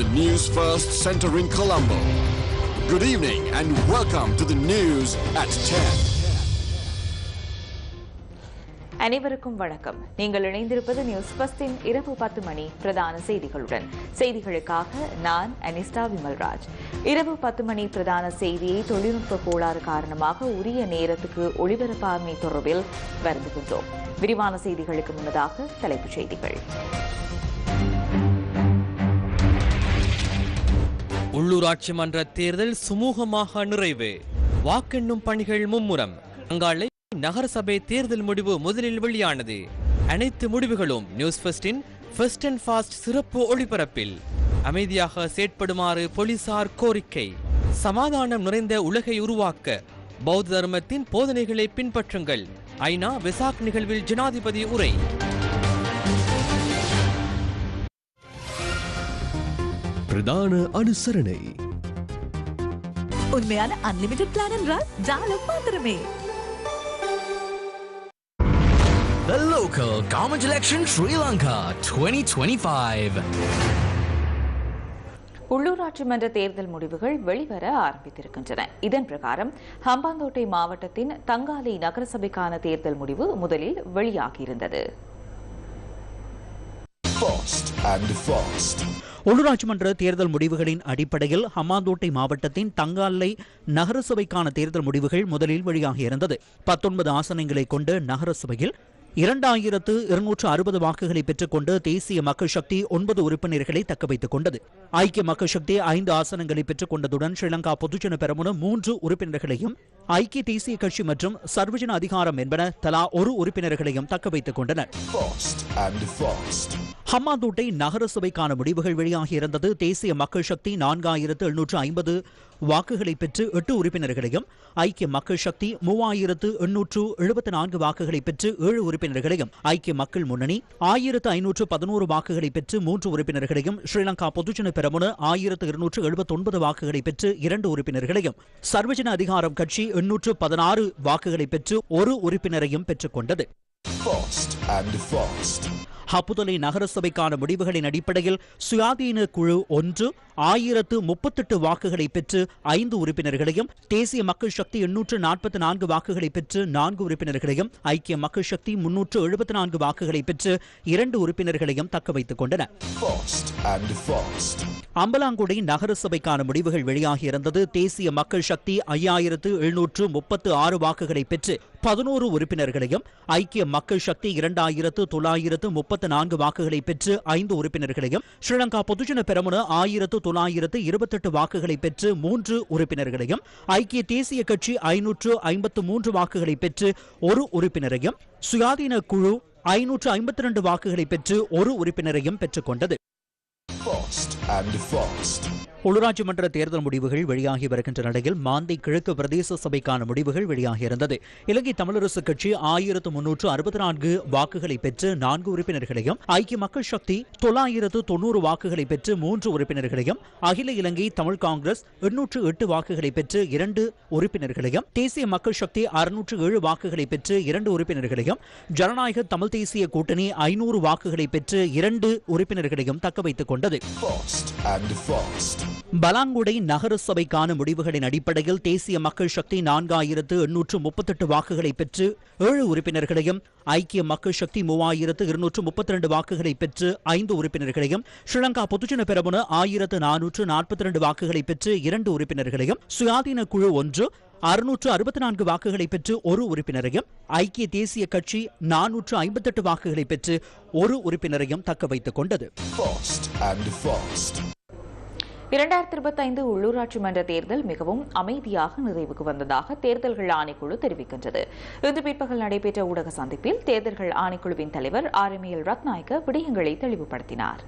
the News First Center in Colombo. Good evening and welcome to the news at 10. அனைவருக்கும் வணக்கம். நீங்கள் இணைந்திருப்பது news பஸ்டின் இரவு பத்து மணி பிரதான செய்திகளுடன். செய்திகளுக்காக நான் அனிஸ்டா விமல்ராஜ். இரவு பத்து மணி பிரதான செய்தியை தொழில்நுட்ப கோளாறு காரணமாக உரிய நேரத்துக்கு ஒளிபரப்பாமை தொடர்பில் வருந்துகின்றோம். விரிவான செய்திகளுக்கு முன்னதாக தலைப்புச் செய்திகள். உள்ளூராட்சி மன்ற தேர்தல் சுமூகமாக நிறைவு. வாக்கெண்ணும் பணிகள் மும்முரம். அங்காளை நகரசபை தேர்தல் முடிவு முதலில் வெளியானது. அனைத்து முடிவுகளும் நியூஸ் ஃபர்ஸ்டின் ஃபர்ஸ்ட் அண்ட் ஃபாஸ்ட் சிறப்பு ஒளிபரப்பில். அமைதியாக செயற்படுமாறு போலீசார் கோரிக்கை. சமாதானம் நிறைந்த உலகை உருவாக்க பௌத்த தர்மத்தின் போதனைகளை பின்பற்றுங்கள். ஐநா வெசாக் நிகழ்வில் ஜனாதிபதி உரை. பிரதான அனுசரணை உண்மையான அன்லிமிட்டெட் பிளான் என்றால் ஜாலம் மாத்திரமே The local government election Sri Lanka 2025. உள்ளூராட்சி மன்ற தேர்தல் முடிவுகள் வெளிவர ஆரம்பித்திருக்கின்றன இதன் பிரகாரம் ஹம்பாந்தோட்டை மாவட்டத்தின் தங்காலை நகரசபைக்கான தேர்தல் முடிவு முதலில் வெளியாகியிருந்தது Fast and fast. உள்ளூராட்சி மன்ற தேர்தல் முடிவுகளின் அடிப்படையில் ஹமாந்தோட்டை மாவட்டத்தின் தங்காலை நகரசபைக்கான தேர்தல் முடிவுகள் முதலில் வெளியாகியிருந்தது பத்தொன்பது ஆசனங்களை கொண்டு நகரசபையில் இரண்டாயிரத்து இருநூற்று அறுபது வாக்குகளை பெற்றுக்கொண்டு தேசிய மக்கள் சக்தி ஒன்பது உறுப்பினர்களை தக்க வைத்துக் கொண்டது. ஐக்கிய மக்கள் சக்தி ஐந்து ஆசனங்களை பெற்றுக் கொண்டதுடன் ஸ்ரீலங்கா பொதுஜன பெரமுன மூன்று உறுப்பினர்களையும் ஐக்கிய தேசிய கட்சி மற்றும் சர்வஜன அதிகாரம் என்பன தலா ஒரு உறுப்பினர்களையும் தக்கவைத்துக் கொண்டனர். ஹம்மாந்தோட்டை நகரசபைக்கான முடிவுகள் வெளியாகியிருந்தது தேசிய மக்கள் சக்தி நான்காயிரத்து எழுநூற்று ஐம்பது வாக்குகளை பெற்று எட்டு உறுப்பினர்களையும் ஐக்கிய மக்கள் சக்தி மூவாயிரத்து எண்ணூற்று எழுபத்தி நான்கு வாக்குகளை பெற்று ஏழு உறுப்பினர்களையும் ஐக்கிய மக்கள் முன்னணி ஆயிரத்து ஐநூற்று பதினோரு வாக்குகளை பெற்று மூன்று உறுப்பினர்களையும் ஸ்ரீலங்கா பொதுஜன பெரமுன ஆயிரத்து இருநூற்று எழுபத்தி ஒன்பது வாக்குகளை பெற்று இரண்டு உறுப்பினர்களையும் சர்வஜன அதிகாரம் கட்சி எண்ணூற்று பதினாறு வாக்குகளை பெற்று ஒரு உறுப்பினரையும் பெற்றுக் கொண்டது நகரசபைக்கான முடிவுகளின் அடிப்படையில் சுயாதீன குழு ஒன்று ஆயிரத்து முப்பத்தெட்டு வாக்குகளை பெற்று ஐந்து உறுப்பினர்களையும் தேசிய மக்கள் சக்தி எண்ணூற்று நாற்பத்தி நான்கு வாக்குகளை பெற்று நான்கு உறுப்பினர்களையும் ஐக்கிய மக்கள் சக்தி முன்னூற்று எழுபத்தி நான்கு வாக்குகளை பெற்று இரண்டு உறுப்பினர்களையும் தக்க வைத்துக் கொண்டன. அம்பலாங்குடி நகரசபைக்கான முடிவுகள் வெளியாகியிருந்தது தேசிய மக்கள் சக்தி ஐயாயிரத்து எழுநூற்று முப்பத்து ஆறு வாக்குகளை பெற்று பதினோரு உறுப்பினர்களையும் ஐக்கிய மக்கள் சக்தி இரண்டாயிரத்து தொள்ளாயிரத்து முப்பத்து நான்கு வாக்குகளை பெற்று ஐந்து உறுப்பினர்களையும் ஸ்ரீலங்கா பொதுஜன பெரமுன ஆயிரத்து தொள்ளாயிரத்து இருபத்தெட்டு வாக்குகளை பெற்று மூன்று உறுப்பினர்களையும் ஐக்கிய தேசிய கட்சி ஐநூற்று ஐம்பத்து மூன்று வாக்குகளை பெற்று ஒரு உறுப்பினரையும் சுயாதீன குழு ஐநூற்று ஐம்பத்தி இரண்டு வாக்குகளை பெற்று ஒரு உறுப்பினரையும் பெற்றுக்கொண்டது உள்ளூராட்சி மன்ற தேர்தல் முடிவுகள் வெளியாகி வருகின்ற நிலையில் மாந்தை கிழக்கு பிரதேச சபைக்கான முடிவுகள் வெளியாகியிருந்தது இலங்கை தமிழரசு கட்சி ஆயிரத்து முன்னூற்று அறுபத்தி நான்கு வாக்குகளை பெற்று நான்கு உறுப்பினர்களையும் ஐக்கிய மக்கள் சக்தி தொள்ளாயிரத்து தொன்னூறு வாக்குகளை பெற்று மூன்று உறுப்பினர்களையும் அகில இலங்கை தமிழ் காங்கிரஸ் எண்ணூற்று எட்டு வாக்குகளை பெற்று இரண்டு உறுப்பினர்களையும் தேசிய மக்கள் சக்தி அறுநூற்று ஏழு வாக்குகளை பெற்று இரண்டு உறுப்பினர்களையும் ஜனநாயக தமிழ் தேசிய கூட்டணி ஐநூறு வாக்குகளை பெற்று இரண்டு உறுப்பினர்களையும் தக்க வைத்துக் கொண்டது fast. பலாங்குடை நகர சபைக்கான முடிவுகளின் அடிப்படையில் தேசிய மக்கள் சக்தி நான்காயிரத்து எண்ணூற்று முப்பத்தெட்டு வாக்குகளை பெற்று ஏழு உறுப்பினர்களையும் ஐக்கிய மக்கள் சக்தி மூவாயிரத்து இருநூற்று முப்பத்தி ரெண்டு வாக்குகளை பெற்று ஐந்து உறுப்பினர்களையும் ஸ்ரீலங்கா பொதுஜன பெரமுன ஆயிரத்து நானூற்று நாற்பத்தி ரெண்டு வாக்குகளை பெற்று இரண்டு உறுப்பினர்களையும் சுயாதீன குழு ஒன்று அறுநூற்று அறுபத்தி நான்கு வாக்குகளை பெற்று ஒரு உறுப்பினரையும் ஐக்கிய தேசிய கட்சி நானூற்று ஐம்பத்தெட்டு வாக்குகளை பெற்று ஒரு உறுப்பினரையும் தக்க வைத்துக் கொண்டது. இரண்டாயிரத்தி இருபத்தைந்து உள்ளூராட்சி மன்ற தேர்தல் மிகவும் அமைதியாக நிறைவுக்கு வந்ததாக தேர்தல்கள் ஆணைக்குழு தெரிவிக்கின்றது. இன்று பிற்பகல் நடைபெற்ற ஊடக சந்திப்பில் தேர்தல்கள் ஆணைக்குழுவின் தலைவர் ஆர் எம் எல் ரத்நாயக்க விடயங்களை தெளிவுபடுத்தினார்.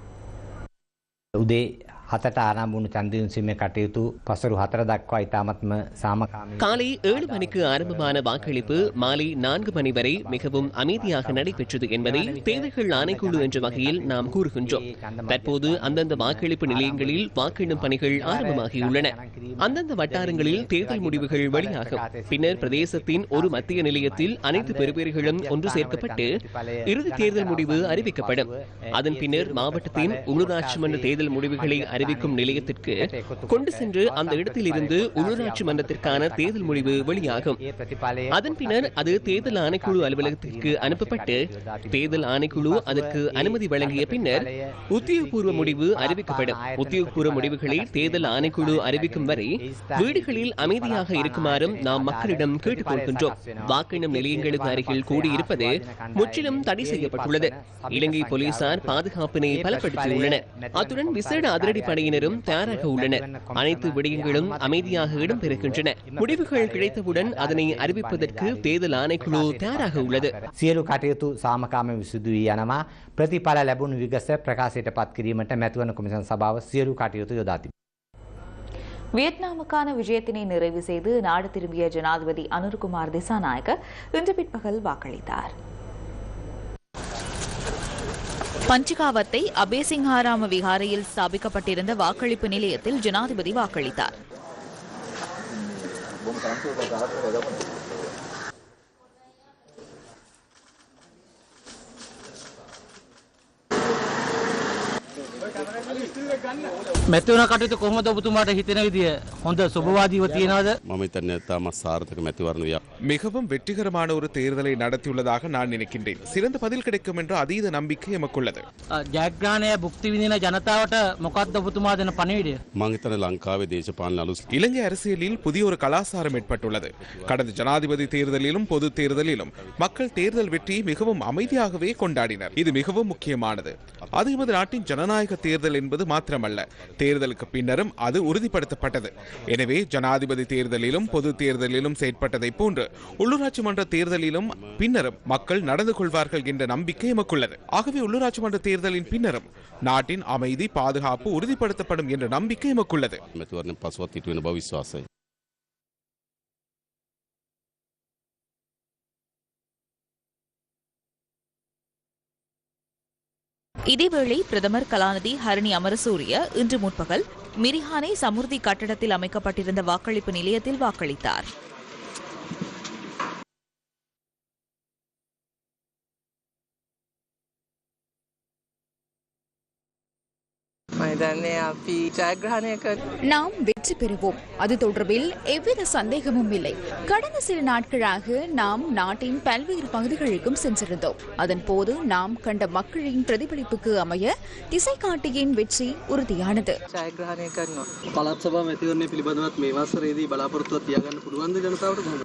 හතට ආරම්භුණු චන්දීන්සිම කටයුතු පසරු හතර දක්වා ඉතාමත්ම සාමකාමී காலை ஏழு மணிக்கு ஆரம்பமான வாக்களிப்பு மாலை நான்கு மணி வரை மிகவும் அமைதியாக நடைபெற்றது என்பதை தேர்தல்கள் ஆணைக்குழு என்ற வகையில் நாம் கூறுகின்றோம் தற்போது அந்தந்த வாக்களிப்பு நிலையங்களில் வாக்கெண்ணும் பணிகள் ஆரம்பமாகியுள்ளன அந்தந்த வட்டாரங்களில் தேர்தல் முடிவுகள் வெளியாகும் பின்னர் பிரதேசத்தின் ஒரு மத்திய நிலையத்தில் அனைத்து பெறுபேறுகளும் ஒன்று சேர்க்கப்பட்டு இறுதி தேர்தல் முடிவு அறிவிக்கப்படும் அதன் பின்னர் மாவட்டத்தின் உள்ளூராட்சி மன்ற தேர்தல் முடிவுகளை அறிவிக்க அறிவிக்கும் நிலையத்திற்கு கொண்டு சென்று அந்த இடத்திலிருந்து உள்ளூராட்சி மன்றத்திற்கான தேர்தல் முடிவு வெளியாகும். அதன் பின்னர் அது தேர்தல் ஆணைக்குழு அலுவலகத்திற்கு அனுப்பப்பட்டு தேர்தல் ஆணைக்குழு அதற்கு அனுமதி வழங்கிய பின்னர் உத்தியோகபூர்வ முடிவு அறிவிக்கப்படும். உத்தியோகபூர்வ முடிவுகளை தேர்தல் ஆணைக்குழு அறிவிக்கும் வரை வீடுகளில் அமைதியாக இருக்குமாறும் நாம் மக்களிடம் கேட்டுக் கொள்கின்றோம். வாக்கெண்ணும் நிலையங்களுக்கு அருகில் கூடியிருப்பது முற்றிலும் தடை செய்யப்பட்டுள்ளது. இலங்கை போலீசார் பாதுகாப்பினை பலப்படுத்தியுள்ளனர். அத்துடன் விசேட அதிரடி படையினரும் தயாராக உள்ளனர் அனைத்து விடயங்களும் அமைதியாக இடம்பெறுகின்றன முடிவுகள் கிடைத்தவுடன் அதனை அறிவிப்பதற்கு தேர்தல் ஆணைக்குழு தயாராக உள்ளது සියලු කටයුතු සාමකාම විසුදු වී යනවා ප්‍රතිඵල ලැබුණු විගස ප්‍රකාශයට පත් කිරීමට මැතිවන කොමිසන් සභාව සියලු කටයුතු යොදා තිබේ. வியட்நாமுக்கான விஜயத்தினை நிறைவு செய்து நாடு திரும்பிய ஜனாதிபதி அனுர்குமார் திசாநாயக்க இன்று பிற்பகல் வாக்களித்தார் பஞ்சிகாவத்தை அபேசிங்ஹாராம விகாரையில் ஸ்தாபிக்கப்பட்டிருந்த வாக்களிப்பு நிலையத்தில் ஜனாதிபதி வாக்களித்தார். මැතිවන කටයුතු කොහොමද ඔබතුමාට හිතෙන විදිය හොඳ සුභවාදීව තියෙනවද මම හිතන්නේ තාමත් සාර්ථක මැතිවරණයක්. மிகவும் வெற்றிகரமான ஒரு தேர்தலை நடத்தியுள்ளதாக நான் நினைக்கின்றேன் சிறந்த பதில் கிடைக்கும் என்ற அதீத நம்பிக்கை எமக்குள்ளது ජයග්‍රාණය භුක්ති විඳින ජනතාවට මොකක්ද ඔබතුමා දෙන පණවිඩිය මං හිතන්නේ ලංකාවේ දේශපාලන අලුත් இலங்கை அரசியலில் புதிய ஒரு கலாசாரம் ஏற்பட்டுள்ளது கடந்த ஜனாதிபதி தேர்தலிலும் பொது தேர்தலிலும் மக்கள் தேர்தல் வெற்றியை மிகவும் அமைதியாகவே கொண்டாடினர் இது மிகவும் முக்கியமானது அது எமது நாட்டின் ஜனநாயக தேர்தல் என்பது மாத்திரமல்ல. தேர்தலுக்கு பின்னரும் அது உறுதிப்படுத்தப்பட்டது. எனவே ஜனாதிபதி தேர்தலிலும் பொது தேர்தலிலும் செயற்பட்டதைப் போன்று உள்ளூராட்சி மன்ற தேர்தலிலும் பின்னரும் மக்கள் நடந்து கொள்வார்கள் என்ற நம்பிக்கை எமக்குள்ளது. ஆகவே உள்ளூராட்சி மன்ற தேர்தலின் பின்னரும் நாட்டின் அமைதி பாதுகாப்பு உறுதிப்படுத்தப்படும் என்ற நம்பிக்கை எமக்குள்ளது. இதேவேளை பிரதமர் கலாநிதி ஹரணி அமரசூரிய இன்று முற்பகல் மிரிஹானை சமுர்தி கட்டடத்தில் அமைக்கப்பட்டிருந்த வாக்களிப்பு நிலையத்தில் வாக்களித்தார். நாம் வெற்றி பெறுவோம் அது தொடர்பில் எவ்வித சந்தேகமும் இல்லை கடந்த சில நாட்களாக நாம் நாட்டின் பல்வேறு பகுதிகளுக்கும் சென்றிருந்தோம் அதன் போது நாம் கண்ட மக்களின் பிரதிபலிப்புக்கு அமைய திசை காட்டியின் வெற்றி உறுதியானது පලත් සබා මැතිවරණය පිළිබඳවත් මේ වසරේදී බලාපොරොත්තුවක් තියාගන්න පුළුවන්ද ජනතාවට කොහොමද?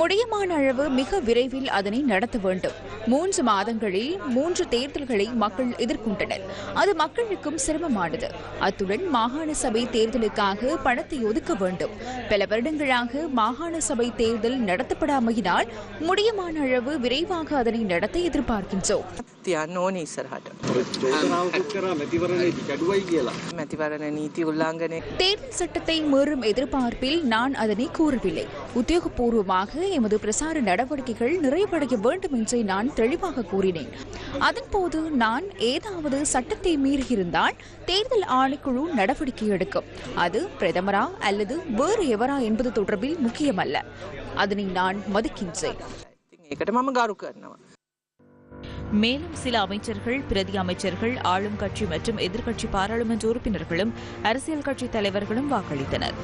முடியுமான அளவு மிக விரைவில் அதனை நடத்த வேண்டும் மூன்று மாதங்களில் மூன்று தேர்தல்களை மக்கள் எதிர்கொண்டனர் அது மக்களுக்கும் சிரமமானது. அத்துடன் மாகாண சபை தேர்தலுக்காக பணத்தை ஒதுக்க வேண்டும். பல வருடங்களாக மாகாண சபை தேர்தல் நடத்தப்படாமையினால் முடியுமான அளவு விரைவாக அதனை நடத்த எதிர்பார்க்கின்றோம். චෝදනාවකුත් කරා මැතිවරණයේදී ගැඩුවයි කියලා. தேர்தல் சட்டத்தை மீறும் எதிர்பார்ப்பில் நான் அதனை கூறவில்லை உத்தியோகபூர்வமாக எமது பிரசார நடவடிக்கைகள் நிறைவடைய வேண்டும் என்றே நான் தெளிவாக கூறினேன் அதன்போது நான் ஏதாவது சட்டத்தை மீறியிருந்தால் தேர்தல் ஆணைக்குழு நடவடிக்கை எடுக்கும் அது பிரதமரா அல்லது வேறு எவரா என்பது தொடர்பில் முக்கியமல்ல அதனை நான் மதிக்கின்றேன் மேலும் சில அமைச்சர்கள் பிரதி அமைச்சர்கள் ஆளும் கட்சி மற்றும் எதிர்க்கட்சி பாராளுமன்ற உறுப்பினர்களும் அரசியல் கட்சி தலைவர்களும் வாக்களித்தனர்.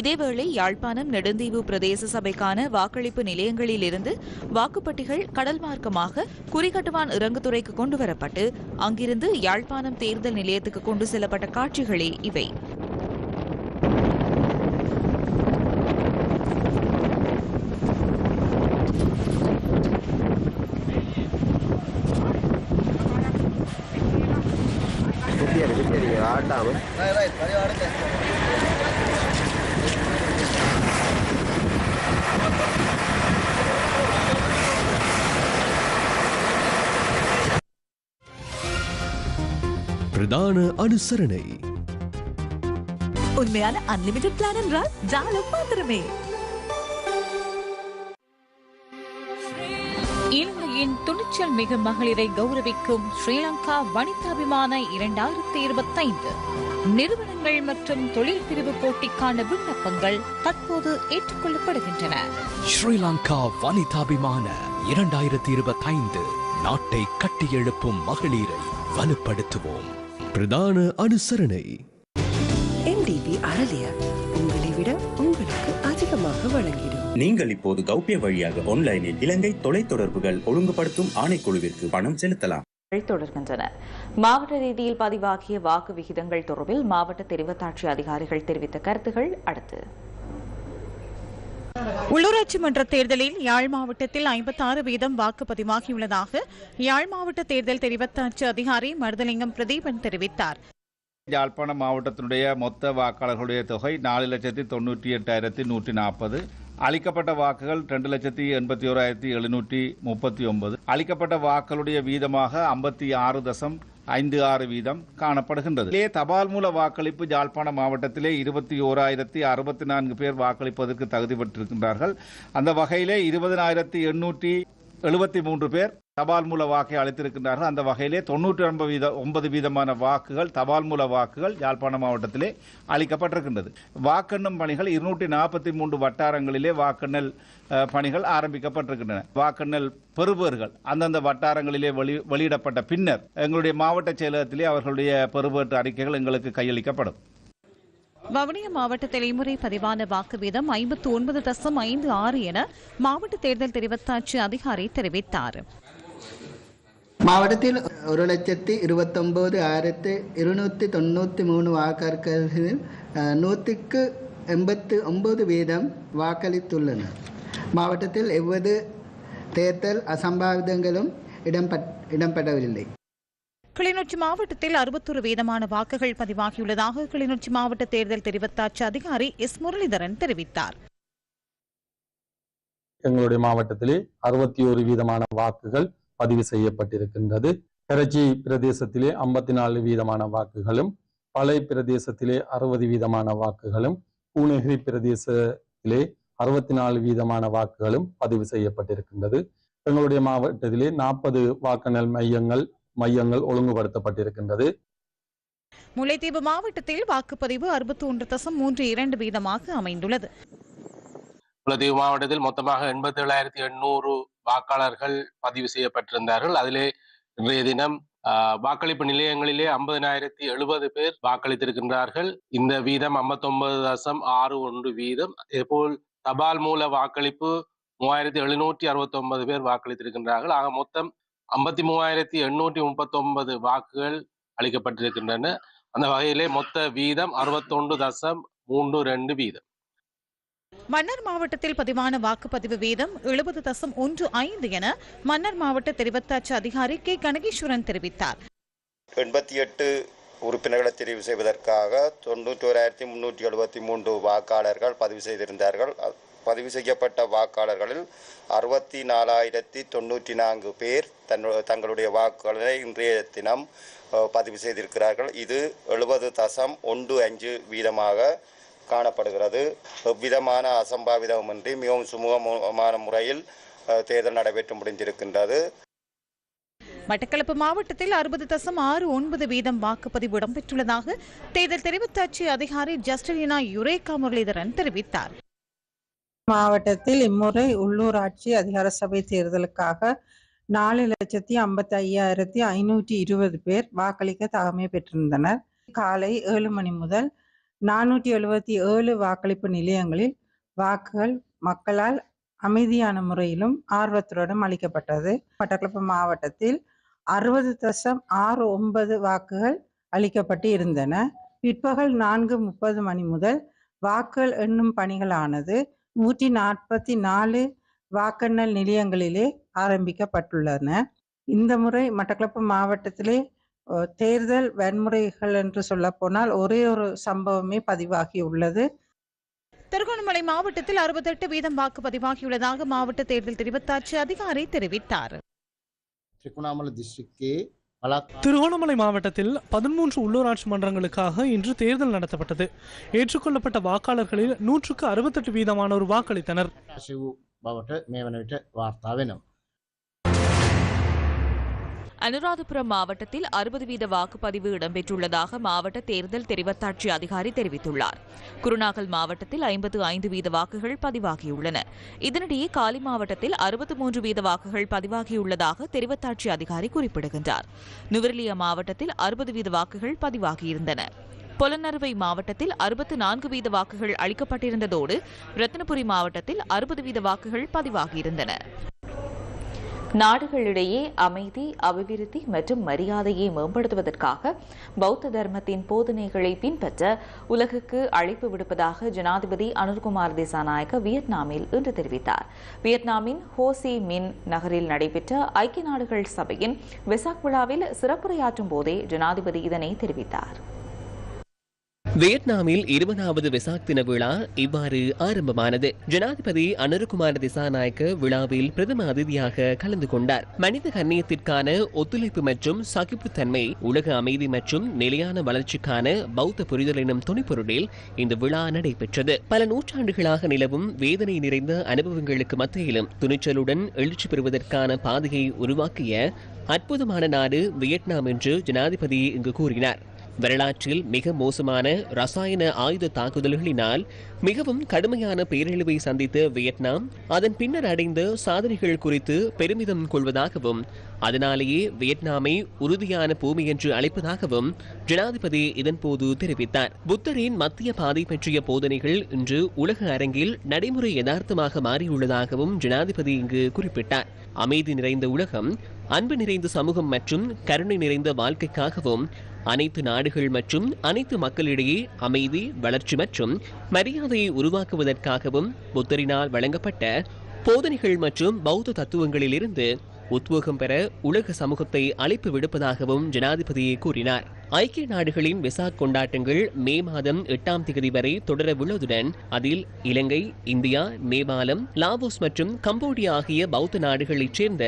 இதேவேளை யாழ்ப்பாணம் நெடுந்தீவு பிரதேச சபைக்கான வாக்களிப்பு நிலையங்களில் இருந்து வாக்குப்பட்டிகள் கடல் மார்க்கமாக குறிகட்டுவான் இறங்குத்துறைக்கு கொண்டு வரப்பட்டு அங்கிருந்து யாழ்ப்பாணம் தேர்தல் நிலையத்துக்கு கொண்டு செல்லப்பட்ட காட்சிகளே இவை. பிரதான அனுசரணை. உண்மையான அன்லிமிடெட் பிளான் என்றால் ஜாலம் மாத்திரமே. இலங்கையின் துணிச்சல் மிகு மகளிரை கௌரவிக்கும் ஸ்ரீலங்கா வனிதாபிமான இரண்டாயிரத்தி இருபத்தைந்து. நிறுவனங்கள் மற்றும் தொழில் பிரிவு போட்டிக்கான விண்ணப்பங்கள் தற்போது ஏற்றுக்கொள்ளப்படுகின்றன. ஸ்ரீலங்கா வனிதாபிமான இரண்டாயிரத்தி இருபத்தைந்து. நாட்டை கட்டியெழுப்பும் மகளிரை வலுப்படுத்துவோம். பிரதான அனுசரணை. எம்டிபி அறலிய உங்களை விட உங்களுக்கு அதிகமாக வழங்கிடும். நீங்கள் இப்போது கௌப்பிய வழியாக ஆன்லைனில் இலங்கை தொலைத்தொடர்புகள் ஒழுங்குபடுத்தும் ஆணைக்குழுவிற்கு பணம் செலுத்தலாம். தொடர்கின்றன. மாவட்ட ரீதியில் பதிவாகிய வாக்கு விகிதங்கள் தொடர்பில் மாவட்ட தெரிவத்தாட்சி அதிகாரிகள் தெரிவித்த கருத்துகள் அடுத்து. உள்ளூராட்சி மன்ற தேர்தலில் யாழ் மாவட்டத்தில் ஐம்பத்தாறு வீதம் வாக்கு பதிவாகியுள்ளதாக யாழ் மாவட்ட தேர்தல் தெரிவத்தாட்சி அதிகாரி மருதலிங்கம் பிரதீபன் தெரிவித்தார். யாழ்ப்பாணம் மாவட்டத்தினுடைய மொத்த வாக்காளர்களுடைய தொகை நாலு லட்சத்தி தொண்ணூற்றி எட்டாயிரத்தி நூற்றி நாற்பது அளிக்கப்பட்ட வாக்குகள் ரெண்டு லட்சத்தி எண்பத்தி ஓராயிரத்தி எழுநூற்றி முப்பத்தி ஒன்பது. அளிக்கப்பட்ட வாக்களுடைய வீதமாக ஐம்பத்தி ஆறு தசம் ஐந்து ஆறு வீதம் காணப்படுகின்றது. இதே தபால் மூல வாக்களிப்பு யாழ்ப்பாண மாவட்டத்திலே இருபத்தி ஓராயிரத்தி அறுபத்தி நான்கு பேர் வாக்களிப்பதற்கு தகுதி பெற்றிருக்கின்றார்கள். அந்த வகையிலே இருபதனாயிரத்தி எண்ணூற்றி எழுபத்தி மூன்று பேர் தபால் மூல வாக்கை அளித்திருக்கின்றார்கள். அந்த வகையிலே தொண்ணூற்றி ஒன்பது வீத ஒன்பது வீதமான வாக்குகள் தபால் மூல வாக்குகள் யாழ்ப்பாண மாவட்டத்திலே அளிக்கப்பட்டிருக்கின்றது. வாக்கெண்ணும் பணிகள் இருநூற்றி நாற்பத்தி மூன்று வட்டாரங்களிலே வாக்கெண்ணல் பணிகள் ஆரம்பிக்கப்பட்டிருக்கின்றன. வாக்கெண்ணல் பெறுபவர்கள் அந்தந்த வட்டாரங்களிலே வெளி வெளியிடப்பட்ட பின்னர் எங்களுடைய மாவட்ட செயலகத்திலே அவர்களுடைய பெறுபேற்று அறிக்கைகள் எங்களுக்கு கையளிக்கப்படும். வவுனியா மாவட்டத்தில் இம்முறை பதிவான வாக்கு வீதம் ஐம்பத்து ஒன்பது தசம் ஐந்து ஆறு என மாவட்ட தேர்தல் தெரிவித்தாட்சி அதிகாரி தெரிவித்தார். மாவட்டத்தில் ஒரு லட்சத்தி இருபத்தொம்போது ஆயிரத்தி இருநூற்றி தொண்ணூற்றி மூணு வாக்காளர்களில் அஹ், நூற்றுக்கு எண்பத்து ஒன்பது வீதம் வாக்களித்துள்ளனர் மாவட்டத்தில் எவ்வது தேர்தல் அசம்பாவிதங்களும் இடம்பெற் இடம்பெறவில்லை. கிளிநொச்சி மாவட்டத்தில் அறுபத்தொரு வீதமான வாக்குகள் பதிவாகியுள்ளதாக கிளிநொச்சி மாவட்ட தேர்தல் தெரிவத்தாட்சி அதிகாரி எஸ் முரளிதரன் தெரிவித்தார். எங்களுடைய மாவட்டத்திலே அறுபத்தி ஒரு வீதமான வாக்குகள் பதிவு செய்யப்பட்டிருக்கின்றது. கரச்சி பிரதேசத்திலே ஐம்பத்தி நாலு வீதமான வாக்குகளும் பளை பிரதேசத்திலே அறுபது வீதமான வாக்குகளும் பூநகிரி பிரதேசத்திலே அறுபத்தி நாலு வீதமான வாக்குகளும் பதிவு செய்யப்பட்டிருக்கின்றது. எங்களுடைய மாவட்டத்திலே நாற்பது வாக்குநல் மையங்கள் மையங்கள் ஒழுங்குபடுத்தப்பட்டிருக்கின்றது. முல்லைத்தீவு மாவட்டத்தில் வாக்குப்பதிவு அறுபத்தி ஒன்று தசம் மூன்று இரண்டு வீதமாக அமைந்துள்ளது. குலதெய்வ மாவட்டத்தில் மொத்தமாக எண்பத்தி ஏழாயிரத்தி எண்ணூறு வாக்காளர்கள் பதிவு செய்யப்பட்டிருந்தார்கள். அதிலே இன்றைய தினம் ஆஹ், வாக்களிப்பு நிலையங்களிலே ஐம்பதினாயிரத்தி எழுபது பேர் வாக்களித்திருக்கின்றார்கள். இந்த வீதம் ஐம்பத்தொன்பது தசம் ஆறு ஒன்று வீதம். இதேபோல் தபால் மூல வாக்களிப்பு மூவாயிரத்தி எழுநூற்றி அறுபத்தி ஒன்பது பேர் வாக்களித்திருக்கின்றார்கள். ஆக மொத்தம் ஐம்பத்தி மூவாயிரத்தி எண்ணூற்றி முப்பத்தொன்பது வாக்குகள் அளிக்கப்பட்டிருக்கின்றன. அந்த வகையிலே மொத்த வீதம் அறுபத்தொன்று தசம் மூன்று ரெண்டு வீதம். மன்னர் மாவட்டத்தில் பதிவான வாக்குப்பதிவு வீதம் எழுபது தசம் ஒன்று ஐந்து என மன்னர் மாவட்ட தெரிவத்தாட்சி அதிகாரி கே. கனகேஸ்வரன் தெரிவித்தார். எண்பத்தி எட்டு உறுப்பினர்களை தெரிவு செய்வதற்காக தொண்ணூற்றோராயிரத்தி முன்னூற்றி எழுபத்தி மூன்று வாக்காளர்கள் பதிவு செய்திருந்தார்கள். பதிவு செய்யப்பட்ட வாக்காளர்களில் அறுபத்தி நாலாயிரத்தி தொண்ணூற்றி நான்கு பேர் தன்னு தங்களுடைய வாக்குகளை இன்றைய தினம் பதிவு செய்திருக்கிறார்கள். இது எழுபது தசம் ஒன்று அஞ்சு வீதமாக காணப்படுகிறது. எவ்விதமான அசம்பாவிதமின்றி மிகவும் சுமூகமான முறையில் தேர்தல் நடைபெற்று முடிந்திருக்கின்றது. மட்டக்களப்பு மாவட்டத்தில் அறுபது தசம் ஆறு ஒன்பது வீதம் வாக்குப்பதிவு இடம்பெற்றுள்ளதாக தேர்தல் தெரிவத்தாட்சி அதிகாரி ஜஸ்டினா யுரேகா முரளிதரன் தெரிவித்தார். மாவட்டத்தில் இம்முறை உள்ளூராட்சி அதிகார சபை தேர்தலுக்காக நாலு லட்சத்தி ஐம்பத்தி ஐயாயிரத்தி ஐநூற்றி இருபது பேர் வாக்களிக்க தகமை பெற்றிருந்தனர். காலை ஏழு மணி முதல் நானூற்றி எழுபத்தி ஏழு வாக்களிப்பு நிலையங்களில் வாக்குகள் மக்களால் அமைதியான முறையிலும் ஆர்வத்துடன் அளிக்கப்பட்டது. மட்டக்களப்பு மாவட்டத்தில் அறுபது தசம் ஆறு ஒன்பது வாக்குகள் அளிக்கப்பட்டு இருந்தன. பிற்பகல் நான்கு முப்பது மணி முதல் வாக்குகள் எண்ணும் பணிகளானது நூற்றி நாற்பத்தி நாலு வாக்கெண்ணல் நிலையங்களிலே ஆரம்பிக்கப்பட்டுள்ளன. இந்த முறை மட்டக்களப்பு மாவட்டத்திலே தேர்தல் வன்முறைகள் என்று சொல்ல போனால் ஒரே ஒரு சம்பவமே பதிவாகி உள்ளது. திருகோணமலை மாவட்டத்தில் அறுபத்தெட்டு வீதம் வாக்கு பதிவாகியுள்ளதாக மாவட்ட தேர்தல் தெரிவித்தாட்சி அதிகாரி தெரிவித்தார். திருகோணாமலை டிஸ்ட்ரிக்டே திருகோணமலை மாவட்டத்தில் பதிமூன்று உள்ளூராட்சி மன்றங்களுக்காக இன்று தேர்தல் நடத்தப்பட்டது. ஏற்றுக்கொள்ளப்பட்ட வாக்காளர்களில் நூற்றுக்கு அறுபத்தெட்டு வீதமானோர் வாக்களித்தனர். அனுராதபுரம் மாவட்டத்தில் அறுபது வீத வாக்குப்பதிவு இடம்பெற்றுள்ளதாக மாவட்ட தேர்தல் தெரிவத்தாட்சி அதிகாரி தெரிவித்துள்ளார். குருநாகல் மாவட்டத்தில் ஐம்பத்து ஐந்து வீத வாக்குகள் பதிவாகியுள்ளன. இதனிடையே காலி மாவட்டத்தில் அறுபத்து மூன்று வீத வாக்குகள் பதிவாகியுள்ளதாக தெரிவத்தாட்சி அதிகாரி குறிப்பிடுகின்றார். நுவரெலியா மாவட்டத்தில் அறுபது வீத வாக்குகள் பதிவாகியிருந்தன. பொலனறுவை மாவட்டத்தில் அறுபத்து நான்கு வீத வாக்குகள் அளிக்கப்பட்டிருந்ததோடு ரத்னபுரி மாவட்டத்தில் அறுபது வீத வாக்குகள் பதிவாகியிருந்தன. நாடுகளிடையே அமைதி அபிவிருத்தி மற்றும் மரியாதையை மேம்படுத்துவதற்காக பௌத்த தர்மத்தின் போதனைகளை பின்பற்ற உலகுக்கு அழைப்பு விடுப்பதாக ஜனாதிபதி அனுர்குமார் திசாநாயக்க வியட்நாமில் இன்று தெரிவித்தார். வியட்நாமின் ஹோசி மின் நகரில் நடைபெற்ற ஐக்கிய நாடுகள் சபையின் வெசாக் விழாவில் சிறப்புரையாற்றும் போதே ஜனாதிபதி இதனை தெரிவித்தார். வியட்நாமில் இருபதாவது வெசாக் தின விழா இவ்வாறு ஆரம்பமானது. ஜனாதிபதி அனுருகுமார் திசாநாயக்க விழாவில் பிரதம அதிதியாக கலந்து கொண்டார். மனித கண்ணியத்திற்கான ஒத்துழைப்பு மற்றும் சகிப்புத்தன்மை உலக அமைதி மற்றும் நிலையான வளர்ச்சிக்கான பௌத்த புரிதல் எனும் துணைப்பொருளில் இந்த விழா நடைபெற்றது. பல நூற்றாண்டுகளாக நிலவும் வேதனை நிறைந்த அனுபவங்களுக்கு மத்தியிலும் துணிச்சலுடன் எழுச்சி பெறுவதற்கான பாதையை உருவாக்கிய அற்புதமான நாடு வியட்நாம் என்று ஜனாதிபதி இங்கு கூறினார். வரலாற்றில் மிக மோசமான ரசாயன ஆயுத தாக்குதல்களினால் மிகவும் கடுமையான பேரழிவை சந்தித்த வியட்நாம் அதன் பின்னர் அடைந்த சாதனைகள் குறித்து பெருமிதம் கொள்வதாகவும் அதனாலேயே வியட்நாமை உறுதியான பூமி என்று அழைப்பதாகவும் ஜனாதிபதி இதன்போது தெரிவித்தார். புத்தரின் மத்திய பாதை பற்றிய போதனைகள் இன்று உலக அரங்கில் நடைமுறை யதார்த்தமாக மாறியுள்ளதாகவும் ஜனாதிபதி இங்கு குறிப்பிட்டார். அமைதி நிறைந்த உலகம் அன்பு நிறைந்த சமூகம் மற்றும் கருணை நிறைந்த வாழ்க்கைக்காகவும் அனைத்து நாடுகள் மற்றும் அனைத்து மக்களிடையே அமைதி வளர்ச்சி மற்றும் மரியாதையை உருவாக்குவதற்காகவும் புத்தரினால் வழங்கப்பட்ட போதனைகள் மற்றும் பௌத்த தத்துவங்களிலிருந்து உத்வேகம் பெற உலக சமூகத்தை அழைப்பு விடுப்பதாகவும் ஜனாதிபதி கூறினார். ஐக்கிய நாடுகளின் விசாக் கொண்டாட்டங்கள் மே மாதம் எட்டாம் தேதி வரை தொடரவுள்ளதுடன் அதில் இலங்கை இந்தியா நேபாளம் லாவோஸ் மற்றும் கம்போடியா ஆகிய பௌத்த நாடுகளைச் சேர்ந்த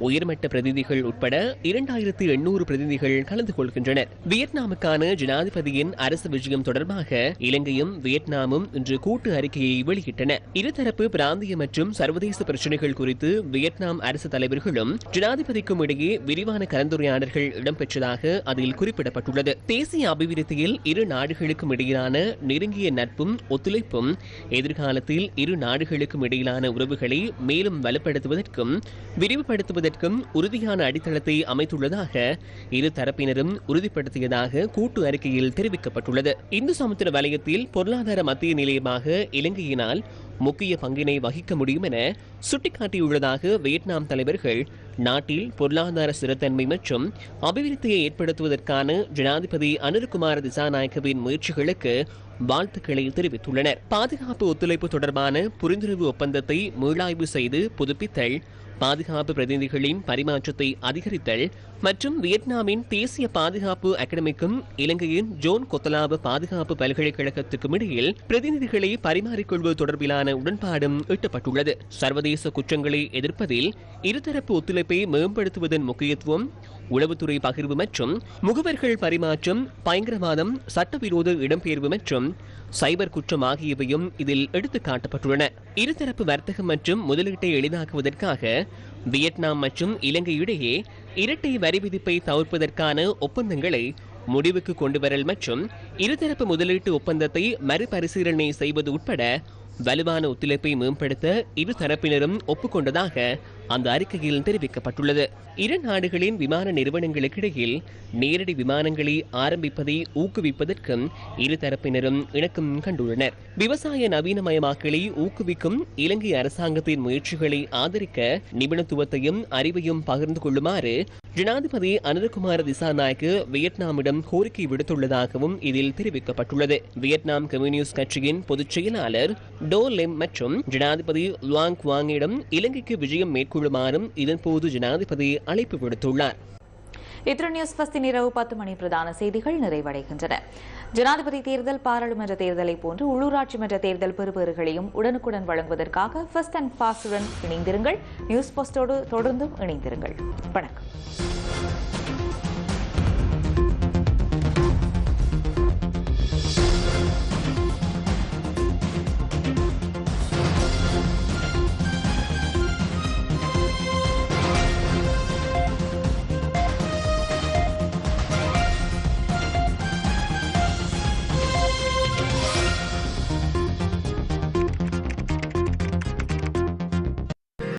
உயர்மட்ட பிரதிநிதிகள் உட்பட இரண்டாயிரத்தி எண்ணூறு பிரதிநிதிகள் கலந்து கொள்கின்றனர். வியட்நாமுக்கான ஜனாதிபதியின் அரசு விஜயம் தொடர்பாக இலங்கையும் வியட்நாமும் இன்று கூட்டு அறிக்கையை வெளியிட்டன. இருதரப்பு பிராந்திய மற்றும் சர்வதேச பிரச்சினைகள் குறித்து வியட்நாம் அரசு தலைவர்களும் ஜனாதிபதிக்கும் இடையே விரிவான கலந்துரையாடல்கள் இடம்பெற்றதாக அதில் குறிப்பிடப்பட்டுள்ளது. தேசிய அபிவிருத்தியில் இரு நாடுகளுக்கும் இடையிலான நெருங்கிய நட்பும் ஒத்துழைப்பும் எதிர்காலத்தில் இரு நாடுகளுக்கும் இடையிலான உறவுகளை மேலும் வலுப்படுத்துவதற்கும் விரிவுபடுத்துவதற்கும் உறுதியான அடித்தளத்தை அமைத்துள்ளதாக இரு தரப்பினரும் உறுதிப்படுத்தியதாக கூட்டு அறிக்கையில் தெரிவிக்கப்பட்டுள்ளது. இந்து சமுத்திர வலயத்தில் பொருளாதார மத்திய நிலையமாக இலங்கையினால் முக்கிய பங்கினை வகிக்க முடியும் என சுட்டிக்காட்டியுள்ளதாக வியட்நாம் தலைவர்கள் நாட்டில் பொருளாதார ஸ்திரத்தன்மை மற்றும் அபிவிருத்தியை ஏற்படுத்துவதற்கான ஜனாதிபதி அனுர்குமார் திசாநாயக்கவின் முயற்சிகளுக்கு வாழ்த்துக்களை தெரிவித்துள்ளனர். பாதுகாப்பு ஒத்துழைப்பு தொடர்பான புரிந்துணர்வு ஒப்பந்தத்தை மீளாய்வு செய்து புதுப்பித்தல் பாதுகாப்பு பிரதிநிதிகளின் பரிமாற்றத்தை அதிகரித்தல் மற்றும் வியட்நாமின் தேசிய பாதுகாப்பு அகாடமிக்கும் இலங்கையின் ஜோன் கொத்தலாப பாதுகாப்பு பல்கலைக்கழகத்துக்கும் இடையில் பிரதிநிதிகளை பரிமாறிக்கொள்வது தொடர்பிலான உடன்பாடும் எட்டப்பட்டுள்ளது. சர்வதேச குற்றங்களை எதிர்ப்பதில் இருதரப்பு ஒத்துழைப்பை மேம்படுத்துவதன் முக்கியத்துவம் உளவுத்துறை பகிர்வு மற்றும் முகவர்கள் பரிமாற்றம் பயங்கரவாதம் சட்டவிரோத இடம்பெயர்வு மற்றும் சைபர் குற்றம் ஆகியவையும் இதில் எடுத்துக் காட்டப்பட்டுள்ளன இருதரப்பு வர்த்தகம் மற்றும் முதலீட்டை எளிதாக்குவதற்காக வியட்நாம் மற்றும் இலங்கை இடையே இரட்டை வரி விதிப்பை தவிர்ப்பதற்கான ஒப்பந்தங்களை முடிவுக்கு கொண்டுவரல் மற்றும் இருதரப்பு முதலீட்டு ஒப்பந்தத்தை மறுபரிசீலனை செய்வது உட்பட வலுவான ஒத்துழைப்பை மேம்படுத்த இரு தரப்பினரும் ஒப்புக்கொண்டதாக அந்த அறிக்கையில் தெரிவிக்கப்பட்டுள்ளது. இரு நாடுகளின் விமான நிறுவனங்களுக்கிடையில் நேரடி விமானங்களை ஆரம்பிப்பதை ஊக்குவிப்பதற்கும் இரு தரப்பினரும் இணக்கம் கண்டுள்ளனர். விவசாய நவீனமயமாக்கலை ஊக்குவிக்கும் இலங்கை அரசாங்கத்தின் முயற்சிகளை ஆதரிக்க நிபுணத்துவத்தையும் அறிவையும் பகிர்ந்து கொள்ளுமாறு ஜனாதிபதி அனுரகுமார திசாநாயக்கு வியட்நாமிடம் கோரிக்கை விடுத்துள்ளதாகவும் இதில் தெரிவிக்கப்பட்டுள்ளது. வியட்நாம் கம்யூனிஸ்ட் கட்சியின் பொதுச் செயலாளர் டோ லெம் மற்றும் ஜனாதிபதி லுவாங் குவாங்கிடம் இலங்கைக்கு விஜயம் மேற்கொள்ளுமாறும் இதன்போது ஜனாதிபதி அழைப்பு விடுத்துள்ளார். இத்துடன் நியூஸ் பஸ்டின் இரவு பத்து மணி பிரதான செய்திகள் நிறைவடைகின்றன. ஜனாதிபதி தேர்தல் பாராளுமன்ற தேர்தலை போன்று உள்ளூராட்சி மன்ற தேர்தல் பெறுபேறுகளையும் உடனுக்குடன் வழங்குவதற்காக ஃபர்ஸ்ட் அண்ட் ஃபாஸ்டுடன் இணைந்திருங்கள். நியூஸ் போஸ்டோடு தொடர்ந்தும் இணைந்திருங்கள். வணக்கம்.